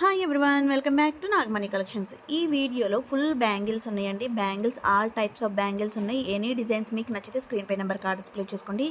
Hi everyone welcome back to Nagamani collections ఈ వీడియోలో full bangles ఉన్నాయండి. Bangles all types of bangles ఉన్నాయి. Any designs మీకు నచ్చితే స్క్రీన్ పై నెంబర్ కార్డ్ డిస్ప్లే చేసుకోండి.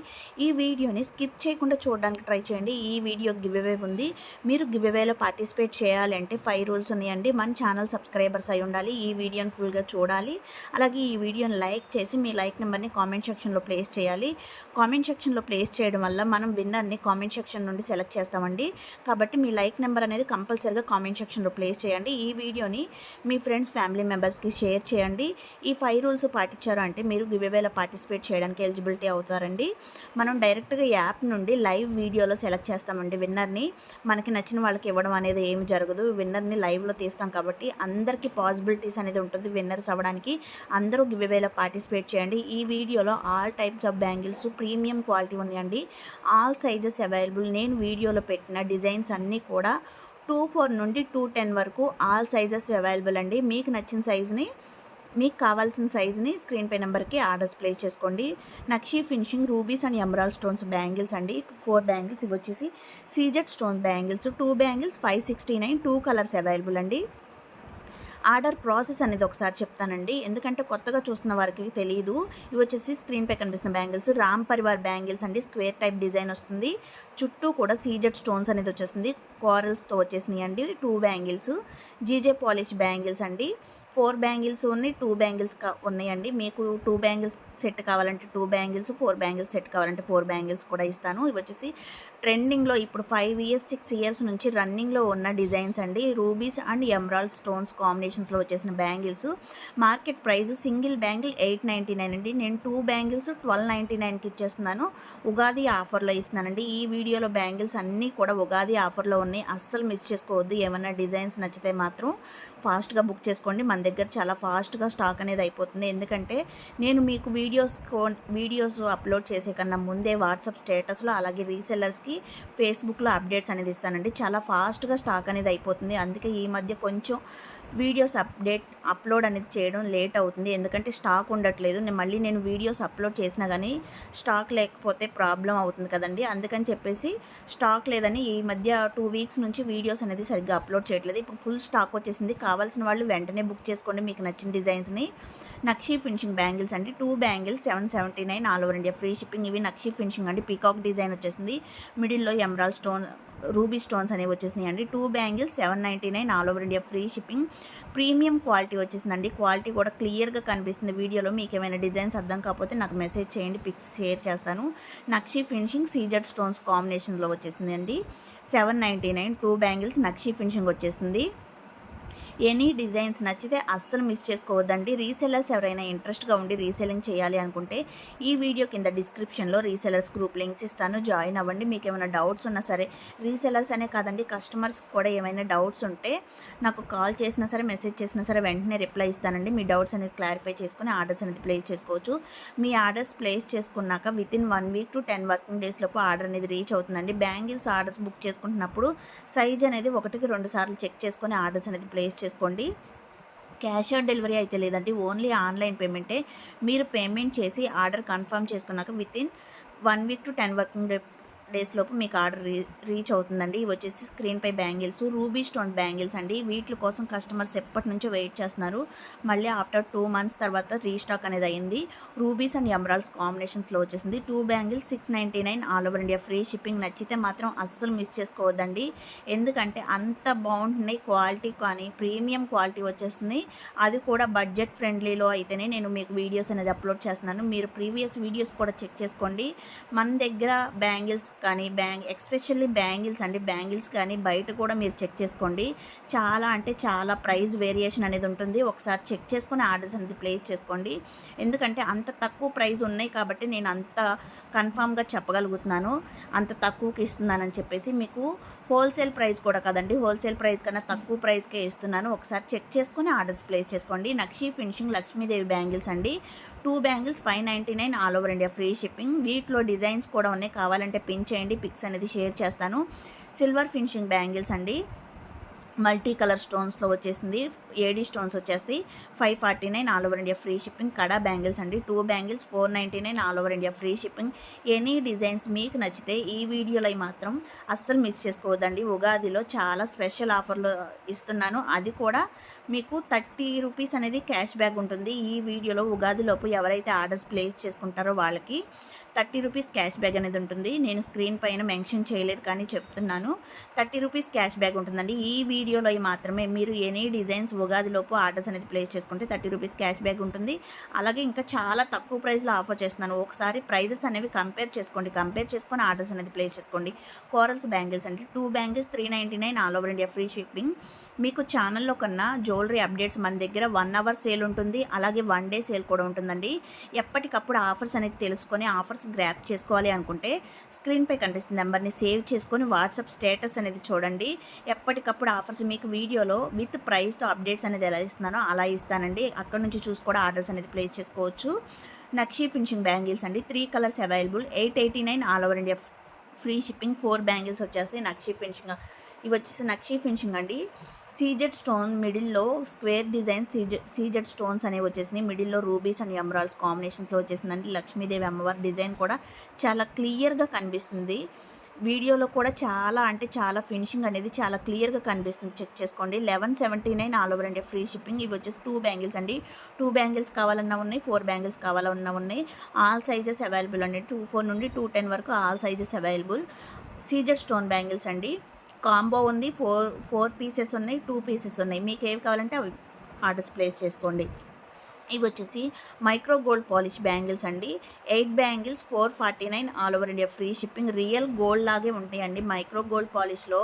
ఈ వీడియోని స్కిప్ చేయకుండా చూడడానికి ట్రై చేయండి. ఈ వీడియో గివ్ అవే ఉంది. మీరు గివ్ అవేలో పార్టిసిపేట్ చేయాలంటే ఫైవ్ రూల్స్ ఉన్నాయండి. మన ఛానల్ సబ్స్క్రైబర్స్ అయి ఉండాలి. ఈ వీడియోని ఫుల్గా చూడాలి. అలాగే ఈ వీడియోని లైక్ చేసి మీ లైక్ నెంబర్ని కామెంట్ సెక్షన్లో ప్లేస్ చేయాలి. కామెంట్ సెక్షన్లో ప్లేస్ చేయడం వల్ల మనం విన్నర్ని కామెంట్ సెక్షన్ నుండి సెలెక్ట్ చేస్తామండి. కాబట్టి మీ లైక్ నెంబర్ అనేది కంపల్సరీగా కామెంట్ సెక్షన్లో ప్లేస్ చేయండి. ఈ వీడియోని మీ ఫ్రెండ్స్ ఫ్యామిలీ మెంబర్స్కి షేర్ చేయండి. ఈ ఫైవ్ రూల్స్ పాటించారు అంటే మీరు గివేవేలో పార్టిసిపేట్ చేయడానికి ఎలిజిబిలిటీ అవుతారండి. మనం డైరెక్ట్గా యాప్ నుండి లైవ్ వీడియోలో సెలెక్ట్ చేస్తామండి విన్నర్ని. మనకి నచ్చిన వాళ్ళకి ఇవ్వడం అనేది ఏమి జరగదు. విన్నర్ని లైవ్లో తీస్తాం కాబట్టి అందరికీ పాసిబిలిటీస్ అనేది ఉంటుంది విన్నర్స్ అవ్వడానికి. అందరూ గివేవేలో పార్టిసిపేట్ చేయండి. ఈ వీడియోలో all types of bangles premium quality ఉన్నాయండి. All sizes available. నేను వీడియోలో పెట్టిన డిజైన్స్ అన్నీ కూడా టూ ఫోర్ నుండి టూ టెన్ వరకు ఆల్ సైజెస్ అవైలబుల్ అండి. మీకు నచ్చిన సైజుని మీకు కావాల్సిన సైజుని స్క్రీన్ పే నెంబర్కి ఆర్డర్స్ ప్లేస్ చేసుకోండి. Nakshi finishing rubies and emerald stones bangles అండి. ఫోర్ బ్యాంగిల్స్ ఇవి వచ్చేసి CZ stone bangles two bangles five sixty nine two colours available అండి. ఆర్డర్ ప్రాసెస్ అనేది ఒకసారి చెప్తానండి. ఎందుకంటే కొత్తగా చూస్తున్న వారికి తెలియదు ఇవి వచ్చేసి స్క్రీన్ పై కనిపిస్తున్న బ్యాంగిల్స్. రామ్ పరివార్ బ్యాంగిల్స్ అండి. స్క్వేర్ టైప్ డిజైన్ వస్తుంది. చుట్టూ కూడా సీజెడ్ స్టోన్స్ అనేది వచ్చేస్తుంది. కారల్స్తో వచ్చేసినాయి అండి two bangles. GJ polish bangles అండి. ఫోర్ బ్యాంగిల్స్ ఉన్నాయి. టూ బ్యాంగిల్స్ ఉన్నాయండి. మీకు టూ బ్యాంగిల్స్ సెట్ కావాలంటే two bangles four bangles set కావాలంటే ఫోర్ బ్యాంగిల్స్ కూడా ఇస్తాను. ఇవి వచ్చేసి ట్రెండింగ్లో ఇప్పుడు ఫైవ్ ఇయర్స్ సిక్స్ ఇయర్స్ నుంచి రన్నింగ్లో ఉన్న డిజైన్స్ అండి. రూబీస్ అండ్ ఎమరాల్డ్ స్టోన్స్ కాంబినేషన్స్లో వచ్చేసిన bangles. Market price single bangle eight ninety nine అండి. నేను టూ బ్యాంగిల్స్ ట్వెల్వ్ నైంటీ నైన్కి ఇచ్చేస్తున్నాను. ఉగాది ఆఫర్లో ఇస్తున్నానండి. ఈ వీడియోలో బ్యాంగిల్స్ అన్నీ కూడా ఉగాది ఆఫర్లో ఉన్నాయి. అస్సలు మిస్ చేసుకోవద్దు. ఏమైనా డిజైన్స్ నచ్చితే మాత్రం ఫాస్ట్గా బుక్ చేసుకోండి. మన దగ్గర చాలా ఫాస్ట్గా స్టాక్ అనేది అయిపోతుంది. ఎందుకంటే నేను మీకు వీడియోస్ వీడియోస్ అప్లోడ్ చేసే కన్నా ముందే వాట్సాప్ స్టేటస్లో అలాగే రీసెల్లర్స్కి ఫేస్బుక్లో అప్డేట్స్ అనేది ఇస్తానండి. చాలా ఫాస్ట్గా స్టాక్ అనేది అయిపోతుంది. అందుకే ఈ మధ్య కొంచెం వీడియోస్ అప్డేట్ అప్లోడ్ అనేది చేయడం లేట్ అవుతుంది. ఎందుకంటే స్టాక్ ఉండట్లేదు. నేను మళ్ళీ నేను వీడియోస్ అప్లోడ్ చేసినా కానీ స్టాక్ లేకపోతే ప్రాబ్లం అవుతుంది కదండి. అందుకని చెప్పేసి స్టాక్ లేదని ఈ మధ్య టూ వీక్స్ నుంచి వీడియోస్ అనేది సరిగ్గా అప్లోడ్ చేయట్లేదు. ఇప్పుడు ఫుల్ స్టాక్ వచ్చేసింది. కావాల్సిన వాళ్ళు వెంటనే బుక్ చేసుకోండి. మీకు నచ్చిన డిజైన్స్ని నక్షీ ఫినిషింగ్ బ్యాంగిల్స్ అండి. Two bangles seven seventy nine all over India. Free shipping ఇవి నక్షీ ఫినిషింగ్ అండి. పీకాక్ డిజైన్ వచ్చేసింది. మిడిల్లో ఎమరాల్ స్టోన్ రూబీ స్టోన్స్ అనేవి వచ్చేసినాయి అండి two bangles seven ninety nine all over India free shipping. Premium quality వచ్చేసిందండి. Quality కూడా క్లియర్గా కనిపిస్తుంది వీడియోలో. మీకు ఏమైనా డిజైన్స్ అర్థం కాకపోతే నాకు మెసేజ్ చేయండి పిక్స్ షేర్ చేస్తాను. నక్షీ ఫినిషింగ్ సీజెడ్ స్టోన్స్ కాంబినేషన్లో వచ్చేసింది అండి seven ninety nine two bangles nakshi finishing వచ్చేసింది. ఎనీ డిజైన్స్ నచ్చితే అస్సలు మిస్ చేసుకోవద్దండి. రీసెలర్స్ ఎవరైనా ఇంట్రెస్ట్గా ఉండి రీసెలింగ్ చేయాలి అనుకుంటే ఈ వీడియో కింద డిస్క్రిప్షన్లో రీసెలర్స్ గ్రూప్ లింక్స్ ఇస్తాను. జాయిన్ అవ్వండి. మీకు ఏమైనా డౌట్స్ ఉన్నా సరే రీసెలర్స్ అనే కాదండి కస్టమర్స్ కూడా ఏమైనా డౌట్స్ ఉంటే నాకు కాల్ చేసినా సరే మెసేజ్ చేసినా సరే వెంటనే రిప్లై ఇస్తానండి. మీ డౌట్స్ అనేది క్లారిఫై చేసుకుని ఆర్డర్స్ అనేది ప్లేస్ చేసుకోవచ్చు. మీ ఆర్డర్స్ ప్లేస్ చేసుకున్నాక within one week to ten working days లోపు ఆర్డర్ అనేది రీచ్ అవుతుందండి. బ్యాంగిల్స్ ఆర్డర్స్ బుక్ చేసుకుంటున్నప్పుడు సైజ్ అనేది ఒకటికి రెండు సార్లు చెక్ చేసుకొని ఆర్డర్స్ అనేది ప్లేస్ చేసుకోండి. క్యాష్ ఆన్ డెలివరీ అయితే లేదండి. ఓన్లీ ఆన్లైన్ పేమెంటే. మీరు పేమెంట్ చేసి ఆర్డర్ కన్ఫర్మ్ చేసుకున్నాక within one week to ten working day days లోపు మీకు ఆర్డర్ రీ రీచ్ అవుతుందండి. ఇవి వచ్చేసి స్క్రీన్పై బ్యాంగిల్స్ రూబీ స్టోన్ బ్యాంగిల్స్ అండి. వీటి కోసం కస్టమర్స్ ఎప్పటి నుంచో వెయిట్ చేస్తున్నారు. మళ్ళీ ఆఫ్టర్ టూ మంత్స్ తర్వాత రీస్టాక్ అనేది అయింది. రూబీస్ అండ్ ఎమరాల్స్ కాంబినేషన్స్లో వచ్చేసింది. Two bangles six ninety nine all over India free shipping నచ్చితే మాత్రం అస్సలు మిస్ చేసుకోవద్దండి. ఎందుకంటే అంత బాగుంటున్నాయి క్వాలిటీ కానీ ప్రీమియం క్వాలిటీ వచ్చేస్తుంది. అది కూడా బడ్జెట్ ఫ్రెండ్లీలో అయితేనే నేను మీకు వీడియోస్ అనేది అప్లోడ్ చేస్తున్నాను. మీరు ప్రీవియస్ వీడియోస్ కూడా చెక్ చేసుకోండి. మన దగ్గర బ్యాంగిల్స్ కానీ బ్యాంగ్ ఎక్స్పెషల్లీ బ్యాంగిల్స్ అండి. బ్యాంగిల్స్ కానీ బయట కూడా మీరు చెక్ చేసుకోండి. చాలా అంటే చాలా ప్రైస్ వేరియేషన్ అనేది ఉంటుంది. ఒకసారి చెక్ చేసుకుని ఆర్డర్స్ అనేది ప్లేస్ చేసుకోండి. ఎందుకంటే అంత తక్కువ ప్రైస్ ఉన్నాయి కాబట్టి నేను అంత కన్ఫామ్గా చెప్పగలుగుతున్నాను. అంత తక్కువకి ఇస్తున్నానని చెప్పేసి మీకు హోల్సేల్ ప్రైస్ కూడా కదండి. హోల్సేల్ ప్రైస్ కన్నా తక్కువ ప్రైస్కే ఇస్తున్నాను. ఒకసారి చెక్ చేసుకుని ఆర్డర్స్ ప్లేస్ చేసుకోండి. నక్షి ఫినిషింగ్ లక్ష్మీదేవి బ్యాంగిల్స్ అండి. Two bangles five ninety nine all over India free shipping. వీటిలో డిజైన్స్ కూడా ఉన్నాయి. కావాలంటే పిన్ చేయండి. పిక్స్ అనేది షేర్ చేస్తాను. సిల్వర్ ఫినిషింగ్ బ్యాంగిల్స్ అండి. మల్టీ కలర్ స్టోన్స్లో వచ్చేసింది. ఏడీ స్టోన్స్ వచ్చేసి five forty nine all over India free shipping. Kada bangles అండి. Two bangles four ninety nine all over India free shipping. Any designs మీకు నచ్చితే ఈ వీడియోలో మాత్రం అస్సలు మిస్ చేసుకోవద్దండి. ఉగాదిలో చాలా స్పెషల్ ఆఫర్లు ఇస్తున్నాను. అది కూడా మీకు థర్టీ రూపీస్ అనేది క్యాష్ బ్యాక్ ఉంటుంది. ఈ వీడియోలో ఉగాదిలోపు ఎవరైతే ఆర్డర్స్ ప్లేస్ చేసుకుంటారో వాళ్ళకి థర్టీ రూపీస్ క్యాష్ బ్యాగ్ అనేది ఉంటుంది. నేను స్క్రీన్ పైన మెన్షన్ చేయలేదు కానీ చెప్తున్నాను. థర్టీ రూపీస్ క్యాష్ బ్యాగ్ ఉంటుందండి. ఈ వీడియోలో మాత్రమే మీరు ఎనీ డిజైన్స్ ఉగాదిలోపు ఆర్డర్స్ అనేది ప్లేస్ చేసుకుంటే థర్టీ రూపీస్ క్యాష్ బ్యాగ్ ఉంటుంది. అలాగే ఇంకా చాలా తక్కువ ప్రైస్లో ఆఫర్ చేస్తున్నాను. ఒకసారి ప్రైజెస్ అనేవి కంపేర్ చేసుకోండి. కంపేర్ చేసుకొని ఆర్డర్స్ అనేది ప్లేస్ చేసుకోండి. కోరల్స్ బ్యాంగిల్స్ అంటే two bangles three ninety nine all over India free shipping. మీకు ఛానల్లో కన్నా జ్యువెలరీ అప్డేట్స్ మన దగ్గర వన్ అవర్ సేల్ ఉంటుంది. అలాగే వన్ డే సేల్ కూడా ఉంటుందండి. ఎప్పటికప్పుడు ఆఫర్స్ అనేది తెలుసుకొని ఆఫర్స్ గ్రాప్ చేసుకోవాలి అనుకుంటే స్క్రీన్పై కనిపిస్తుంది నెంబర్ని సేవ్ చేసుకొని వాట్సాప్ స్టేటస్ అనేది చూడండి. ఎప్పటికప్పుడు ఆఫర్స్ మీకు వీడియోలో విత్ ప్రైస్తో అప్డేట్స్ అనేది ఎలా ఇస్తున్నానో అలా ఇస్తానండి. అక్కడ నుంచి చూసి కూడా ఆర్డర్స్ అనేది ప్లేస్ చేసుకోవచ్చు. నక్షీ ఫినిషింగ్ బ్యాంగిల్స్ అండి. Three colours available eight eighty nine all over India free shipping four bangles వచ్చేస్తాయి. నక్షీ ఫినిషింగ్ ఇవి వచ్చేసి నక్షీ ఫినిషింగ్ అండి. సీజెడ్ స్టోన్ మిడిల్లో square design CZ CZ stones అనేవి వచ్చేసినాయి. మిడిల్లో రూబీస్ అండ్ ఎమరాల్స్ కాంబినేషన్స్లో వచ్చేసిందండి లక్ష్మీదేవి అమ్మవారి డిజైన్ కూడా చాలా క్లియర్గా కనిపిస్తుంది. వీడియోలో కూడా చాలా అంటే చాలా ఫినిషింగ్ అనేది చాలా క్లియర్గా కనిపిస్తుంది. చెక్ చేసుకోండి. Eleven seventy nine all over అండి ఫ్రీ షిప్పింగ్. ఇవి వచ్చేసి టూ బ్యాంగిల్స్ అండి. టూ బ్యాంగిల్స్ కావాలన్నా ఉన్నాయి ఫోర్ బ్యాంగిల్స్ కావాలన్నా ఉన్నాయి. ఆల్ సైజెస్ అవైలబుల్ అండి. టూ ఫోర్ నుండి టూ టెన్ వరకు all sizes available. CZ stone bangles అండి. కాంబో ఉంది ఫోర్ ఫోర్ పీసెస్ ఉన్నాయి టూ పీసెస్ ఉన్నాయి. మీకు ఏవి కావాలంటే అవి ఆర్డర్స్ ప్లేస్ చేసుకోండి. ఇవి వచ్చేసి మైక్రో గోల్డ్ పాలిష్ బ్యాంగిల్స్ అండి. Eight bangles four forty nine all over India. Free shipping real gold లాగే ఉంటాయండి. మైక్రో గోల్డ్ పాలిష్లో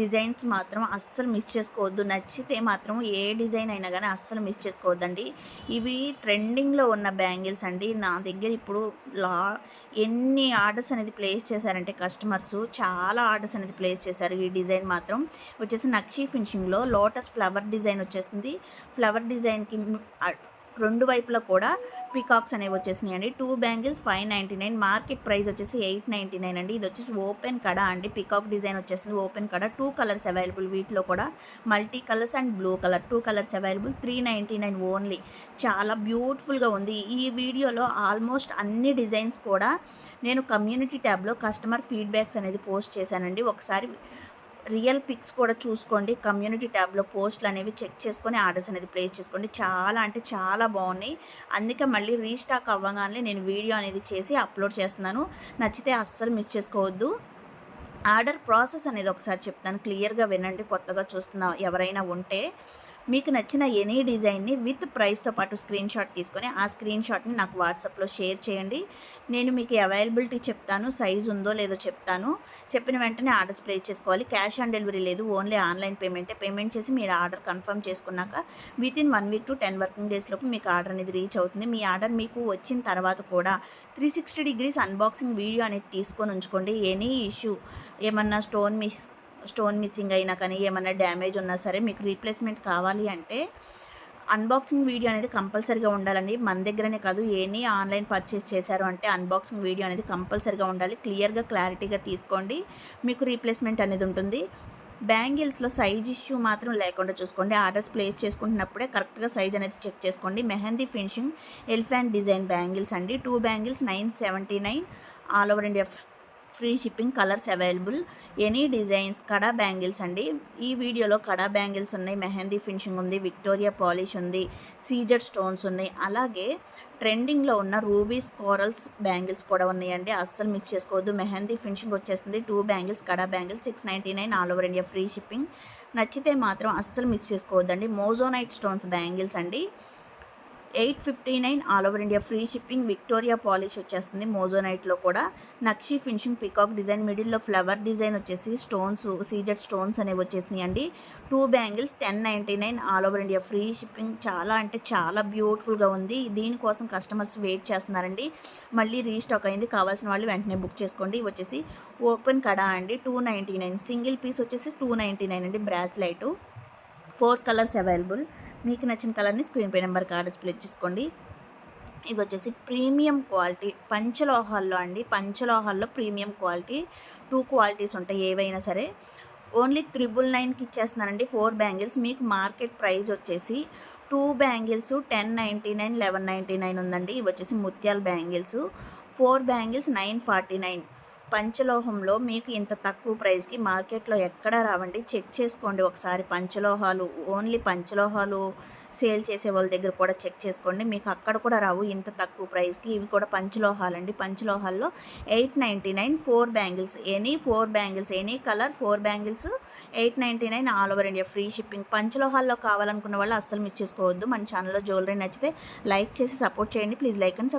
డిజైన్స్ మాత్రం అస్సలు మిస్ చేసుకోవద్దు. నచ్చితే మాత్రం ఏ డిజైన్ అయినా కానీ అస్సలు మిస్ చేసుకోవద్దండి. ఇవి ట్రెండింగ్లో ఉన్న బ్యాంగిల్స్ అండి. నా దగ్గర ఇప్పుడు లా ఎన్ని ఆర్డర్స్ అనేది ప్లేస్ చేశారంటే కస్టమర్స్ చాలా ఆర్డర్స్ అనేది ప్లేస్ చేశారు. ఈ డిజైన్ మాత్రం వచ్చేసి నక్షీ ఫినిషింగ్లో లోటస్ ఫ్లవర్ డిజైన్ వచ్చేసింది. ఫ్లవర్ డిజైన్కి రెండు వైపులా కూడా పికాక్స్ అనేవి వచ్చేసినాయి అండి two bangles five ninety nine market price వచ్చేసి ఎయిట్ నైంటీ నైన్ అండి. ఇది వచ్చేసి ఓపెన్ కడ అండి. పికాక్ డిజైన్ వచ్చేసింది open kada. Two colours available వీటిలో కూడా multi colours and blue colour two colours available three ninety nine only చాలా బ్యూటిఫుల్గా ఉంది. ఈ వీడియోలో ఆల్మోస్ట్ అన్ని డిజైన్స్ కూడా నేను కమ్యూనిటీ ట్యాబ్లో కస్టమర్ ఫీడ్బ్యాక్స్ అనేది పోస్ట్ చేశానండి. ఒకసారి రియల్ పిక్స్ కూడా చూసుకోండి. కమ్యూనిటీ ట్యాబ్లో పోస్టులు అనేవి చెక్ చేసుకొని ఆర్డర్స్ అనేది ప్లేస్ చేసుకోండి. చాలా అంటే చాలా బాగున్నాయి. అందుకే మళ్ళీ రీస్టాక్ అవ్వగానే నేను వీడియో అనేది చేసి అప్లోడ్ చేస్తున్నాను. నచ్చితే అస్సలు మిస్ చేసుకోవద్దు. ఆర్డర్ ప్రాసెస్ అనేది ఒకసారి చెప్తాను. క్లియర్గా వినండి కొత్తగా చూస్తున్న ఎవరైనా ఉంటే. మీకు నచ్చిన ఎనీ డిజైన్ని విత్ ప్రైస్తో పాటు స్క్రీన్ షాట్ తీసుకొని ఆ స్క్రీన్ షాట్ని నాకు వాట్సాప్లో షేర్ చేయండి. నేను మీకు అవైలబిలిటీ చెప్తాను సైజ్ ఉందో లేదో చెప్తాను. చెప్పిన వెంటనే ఆర్డర్స్ ప్లేస్ చేసుకోవాలి. క్యాష్ ఆన్ డెలివరీ లేదు ఓన్లీ ఆన్లైన్ పేమెంటే. పేమెంట్ చేసి మీరు ఆర్డర్ కన్ఫర్మ్ చేసుకున్నాక within one week to ten working days లోపు మీకు ఆర్డర్ అనేది రీచ్ అవుతుంది. మీ ఆర్డర్ మీకు వచ్చిన తర్వాత కూడా three sixty degrees unboxing video అనేది తీసుకొని ఉంచుకోండి. ఎనీ ఇష్యూ ఏమన్నా స్టోన్ మిస్ స్టోన్ మిస్సింగ్ అయినా కానీ ఏమైనా డ్యామేజ్ ఉన్నా సరే మీకు రీప్లేస్మెంట్ కావాలి అంటే అన్బాక్సింగ్ వీడియో అనేది కంపల్సరీగా ఉండాలండి. మన దగ్గరనే కాదు ఏని ఆన్లైన్ పర్చేస్ చేశారు అంటే అన్బాక్సింగ్ వీడియో అనేది కంపల్సరీగా ఉండాలి. క్లియర్గా క్లారిటీగా తీసుకోండి. మీకు రీప్లేస్మెంట్ అనేది ఉంటుంది. బ్యాంగిల్స్లో సైజ్ ఇష్యూ మాత్రం లేకుండా చూసుకోండి. ఆర్డర్స్ ప్లేస్ చేసుకుంటున్నప్పుడే కరెక్ట్గా సైజ్ అనేది చెక్ చేసుకోండి. Mehndi finishing elephant design bangles అండి. Two bangles nine seventy nine all over India free shipping colours available. Any designs kada bangles అండి. ఈ వీడియోలో కడా బ్యాంగిల్స్ ఉన్నాయి. మెహందీ ఫినిషింగ్ ఉంది. విక్టోరియా పాలిష్ ఉంది. సీజర్ స్టోన్స్ ఉన్నాయి. అలాగే ట్రెండింగ్లో ఉన్న రూబీస్ కోరల్స్ బ్యాంగిల్స్ కూడా ఉన్నాయండి. అస్సలు మిస్ చేసుకోవద్దు. మెహందీ ఫినిషింగ్ వచ్చేస్తుంది two bangles kada bangles six ninety nine all over India free shipping. నచ్చితే మాత్రం అస్సలు మిస్ చేసుకోవద్దండి. మోజోనైట్ స్టోన్స్ బ్యాంగిల్స్ అండి. Eight fifty nine all over India free shipping Victoria polish వచ్చేస్తుంది. మోజోనైట్లో కూడా నక్షి ఫినిషింగ్ పికాక్ డిజైన్ మిడిల్లో ఫ్లవర్ డిజైన్ వచ్చేసి స్టోన్స్ సీజెడ్ స్టోన్స్ అనేవి వచ్చేసినాయి అండి two bangles ten ninety nine all over India free shipping. చాలా అంటే చాలా బ్యూటిఫుల్గా ఉంది. దీనికోసం కస్టమర్స్ వెయిట్ చేస్తున్నారండి. మళ్ళీ రీస్టాక్ అయింది. కావాల్సిన వాళ్ళు వెంటనే బుక్ చేసుకోండి. వచ్చేసి ఓపెన్ కడా అండి. Two ninety nine. Single piece వచ్చేసి టూ నైంటీ నైన్ అండి. బ్రాస్లైట్. Four colours available. మీకు నచ్చిన కలర్ని స్క్రీన్ పే నెంబర్ కార్డు ప్లేస్ చేసుకోండి. ఇవి వచ్చేసి ప్రీమియం క్వాలిటీ పంచలోహాల్లో అండి. పంచలోహాల్లో ప్రీమియం క్వాలిటీ టూ క్వాలిటీస్ ఉంటాయి ఏవైనా సరే. ఓన్లీ త్రిబుల్ నైన్కి ఇచ్చేస్తున్నానండి. Four bangles. మీకు మార్కెట్ ప్రైస్ వచ్చేసి two bangles ten ninety nine eleven ninety nine ఉందండి. ఇవి వచ్చేసి ముత్యాల bangles. Four bangles nine forty nine. పంచలోహంలో మీకు ఇంత తక్కువ ప్రైస్కి మార్కెట్లో ఎక్కడ రావండి. చెక్ చేసుకోండి ఒకసారి పంచలోహాలు ఓన్లీ పంచలోహాలు సేల్ చేసే వాళ్ళ దగ్గర కూడా చెక్ చేసుకోండి. మీకు అక్కడ కూడా రావు ఇంత తక్కువ ప్రైస్కి. ఇవి కూడా పంచలోహాలండి. పంచలోహాల్లో eight ninety nine four bangles any four bangles any colour four bangles eight ninety nine all over India free shipping. పంచలోహాల్లో కావాలనుకున్న వాళ్ళు అస్సలు మిస్ చేసుకోవద్దు. మన ఛానల్లో జ్యువెలరీ నచ్చితే లైక్ చేసి సపోర్ట్ చేయండి. Please like and